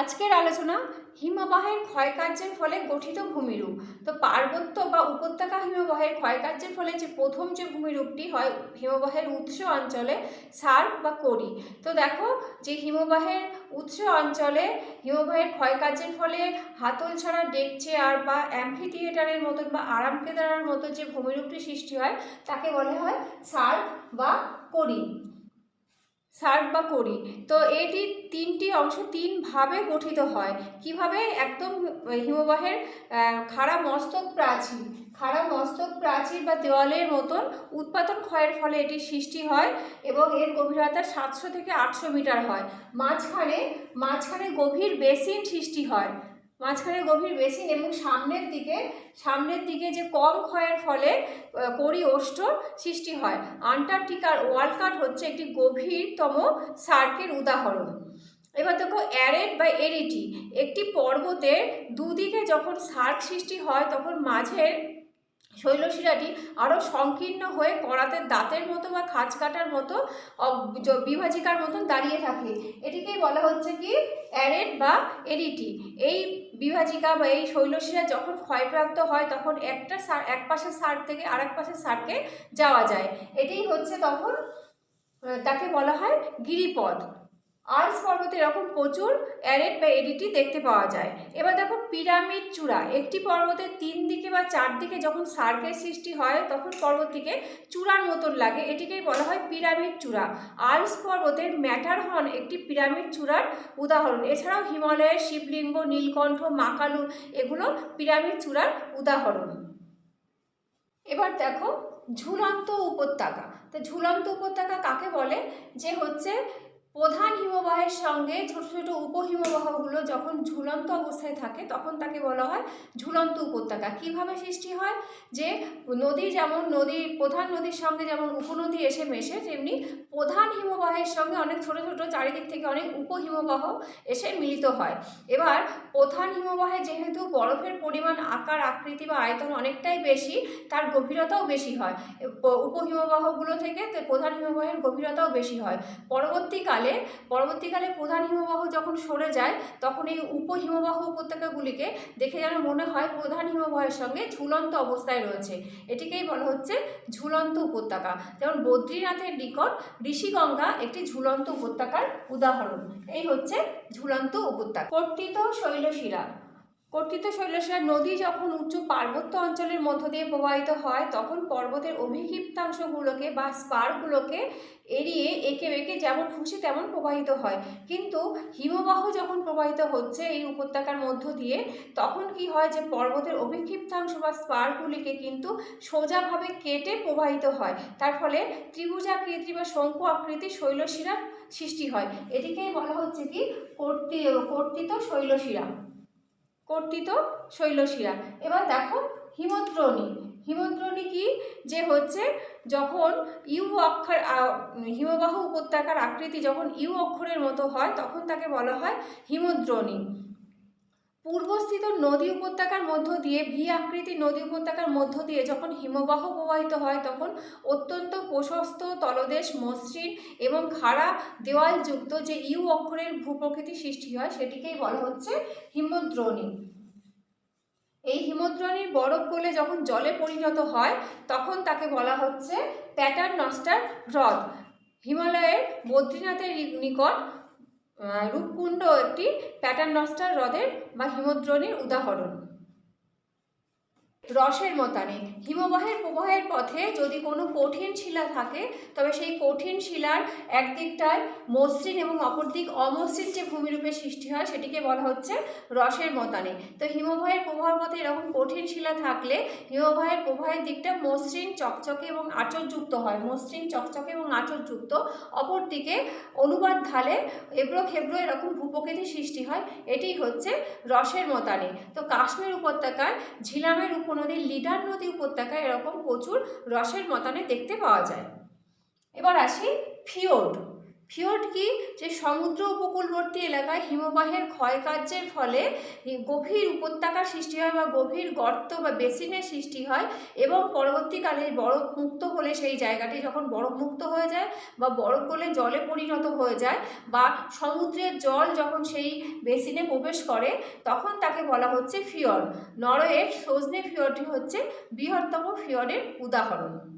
আজকের আলোচনা হিমবাহের ক্ষয়কার্যের ফলে গঠিত ভূমিরূপ। তো পার্বত্য বা উপত্যকা হিমবাহের ক্ষয়কার্যের ফলে যে প্রথম যে ভূমিরূপটি হয়, হিমবাহের উৎস অঞ্চলে সার্ক বা করি তো দেখো যে হিমবাহের উৎস অঞ্চলে হিমবাহের ক্ষয়কার্যের ফলে হাতল ছাড়া ডেক চেয়ার বা অ্যাম্ফি থিয়েটারের মতন বা আরাম কেদারার মতো যে ভূমিরূপটি সৃষ্টি হয়, তাকে বলা হয় সার্ক বা করি সার্ক বা করি তো এটি তিনটি অংশ তিনভাবে গঠিত হয়। কীভাবে? একদম হিমবাহের খাড়া মস্তক প্রাচীর। খাড়া মস্তক প্রাচীর বা দেওয়ালের মতন উৎপাদন ক্ষয়ের ফলে এটি সৃষ্টি হয় এবং এর গভীরতা সাতশো থেকে আটশো মিটার হয়। মাঝখানে মাঝখানে গভীর বেসিন সৃষ্টি হয়। মাঝখানে গভীর বেসিন এবং সামনের দিকে সামনের দিকে যে কম ক্ষয়ের ফলে করি ওষ্ঠ সৃষ্টি হয়। আন্টার্কটিকার ওয়ালকাট হচ্ছে একটি গভীরতম সার্কের উদাহরণ। এবার দেখো অ্যারেড বা এরিটি একটি পর্বতের দুদিকে যখন সার্ক সৃষ্টি হয়, তখন মাঝের শৈলশিরাটি আরও সংকীর্ণ হয়ে করাতে দাঁতের মতো বা খাঁজ কাটার মতো বিভাজিকার মতন দাঁড়িয়ে থাকে। এটিকেই বলা হচ্ছে কি? অ্যারেড বা এরিটি এই বিভাজিকা বা এই শৈলশিরা যখন ক্ষয়প্রাপ্ত হয়, তখন একটা সার, এক পাশের সার থেকে আরেক পাশের সারকে যাওয়া যায়। এটাই হচ্ছে তখন তাকে বলা হয় গিরিপথ। আর্স পর্বতে এরকম প্রচুর অ্যারেড বা এডিটি দেখতে পাওয়া যায়। এবার দেখো পিরামিড চূড়া। একটি পর্বতের তিন দিকে বা চারদিকে যখন সার্কের সৃষ্টি হয়, তখন পর্বতটিকে চূড়ার মতন লাগে। এটিকেই বলা হয় পিরামিড চূড়া। আর্স পর্বতের ম্যাটারহর্ন একটি পিরামিড চূড়ার উদাহরণ। এছাড়াও হিমালয়ের শিবলিঙ্গ, নীলকণ্ঠ, মাকালু এগুলো পিরামিড চূড়ার উদাহরণ। এবার দেখো ঝুলন্ত উপত্যকা। তো ঝুলন্ত উপত্যকা কাকে বলে? যে হচ্ছে প্রধান হিমবাহের সঙ্গে ছোট ছোট উপহিমবাহগুলো যখন ঝুলন্ত অবস্থায় থাকে, তখন তাকে বলা হয় ঝুলন্ত উপত্যকা। কীভাবে সৃষ্টি হয়? যে নদী যেমন নদী, প্রধান নদীর সঙ্গে যেমন উপনদী এসে মেশে, তেমনি প্রধান হিমবাহের সঙ্গে অনেক ছোট ছোট চারিদিক থেকে অনেক উপহিমবাহ এসে মিলিত হয়। এবার প্রধান হিমবাহে যেহেতু বরফের পরিমাণ, আকার, আকৃতি বা আয়তন অনেকটাই বেশি, তার গভীরতাও বেশি হয়। উপহিমবাহগুলো থেকে প্রধান হিমবাহের গভীরতাও বেশি হয়। পরবর্তীকালে পরবর্তীকালে প্রধান হিমবাহ যখন সরে যায়, তখন এই উপহিমবাহ উপত্যকাগুলিকে দেখে যেন মনে হয় প্রধান হিমবাহের সঙ্গে ঝুলন্ত অবস্থায় রয়েছে। এটিকেই বলা হচ্ছে ঝুলন্ত উপত্যকা। যেমন বদ্রীনাথের নিকট ঋষিগঙ্গা একটি ঝুলন্ত উপত্যকার উদাহরণ। এই হচ্ছে ঝুলন্ত উপত্যকা। কর্তিত শৈলশিরা। কর্তিত শৈলশিরা নদী যখন উচ্চ পার্বত্য অঞ্চলের মধ্য দিয়ে প্রবাহিত হয়, তখন পর্বতের অভিক্ষিপ্তাংশগুলোকে বা স্পারগুলোকে এড়িয়ে এঁকে বেঁকে যেমন খুশি তেমন প্রবাহিত হয়। কিন্তু হিমবাহ যখন প্রবাহিত হচ্ছে এই উপত্যকার মধ্য দিয়ে, তখন কি হয় যে পর্বতের অভিক্ষিপ্তাংশ বা স্পারগুলিকে কিন্তু সোজাভাবে কেটে প্রবাহিত হয়। তার ফলে ত্রিভুজাকৃতি বা শঙ্কু আকৃতি শৈলশিরা সৃষ্টি হয়। এটিকেই বলা হচ্ছে কি? কর্তি কর্তিত শৈলশিরা কর্তিত শৈলশিরা। এবার দেখো হিমদ্রণী। হিমদ্রণী কি? যে হচ্ছে যখন ইউ অক্ষর হিমবাহ উপত্যকার আকৃতি যখন ইউ অক্ষরের মতো হয়, তখন তাকে বলা হয় হিমদ্রোণী। পূর্বস্থিত নদী উপত্যকার মধ্য দিয়ে, ভি আকৃতি নদী উপত্যকার মধ্য দিয়ে যখন হিমবাহ প্রবাহিত হয়, তখন অত্যন্ত প্রশস্ত তলদেশ, মসৃণ এবং খাড়া দেওয়ালযুক্ত যে ইউ অক্ষরের ভূপ্রকৃতি সৃষ্টি হয়, সেটিকেই বলা হচ্ছে হিমদ্রোণী। এই হিমদ্রোণীর বরফ গলে যখন জলে পরিণত হয়, তখন তাকে বলা হচ্ছে প্যাটার্ন নস্টার হ্রদ। হিমালয়ের বদ্রীনাথের নিকট রূপকুণ্ড একটি প্যাটার্ন নস্টার হ্রদের বা হিমদ্রোণীর উদাহরণ। রসের মতানে। হিমবাহের প্রবাহের পথে যদি কোনো কঠিন শিলা থাকে, তবে সেই কঠিন শিলার একদিকটায় মসৃণ এবং অপর দিক অমসৃণ যে ভূমিরূপে সৃষ্টি হয়, সেটিকে বলা হচ্ছে রসের মতানে। তো হিমবাহের প্রবাহের পথে এরকম কঠিন শিলা থাকলে হিমবাহের প্রবাহের দিকটা মসৃণ, চকচকে এবং আচরযুক্ত হয়। মসৃণ, চকচকে এবং আচরযুক্ত অপর দিকে অনুবাদ ঢালে এবড়ো খেবড়ো এরকম ভূপ্রকৃতি সৃষ্টি হয়। এটি হচ্ছে রসের মতানে। তো কাশ্মীর উপত্যকার ঝিলামের উপনদীর লিডার নদী উপত্যকায় এরকম প্রচুর রসের মতানে দেখতে পাওয়া যায়। এবার আসি ফিওর্ড ফিওর্ড কি? যে সমুদ্র উপকূলবর্তী এলাকায় হিমবাহের ক্ষয়কার্যের ফলে গভীর উপত্যকার সৃষ্টি হয় বা গভীর গর্ত বা বেসিনের সৃষ্টি হয় এবং পরবর্তীকালে বরফ মুক্ত হলে সেই জায়গাটি যখন বরফ মুক্ত হয়ে যায় বা বরফ গলে জলে পরিণত হয়ে যায় বা সমুদ্রের জল যখন সেই বেসিনে প্রবেশ করে, তখন তাকে বলা হচ্ছে ফিয়র্ড নরওয়ের সজনে ফিয়র্ডটি হচ্ছে বৃহত্তম ফিয়র্ডের উদাহরণ।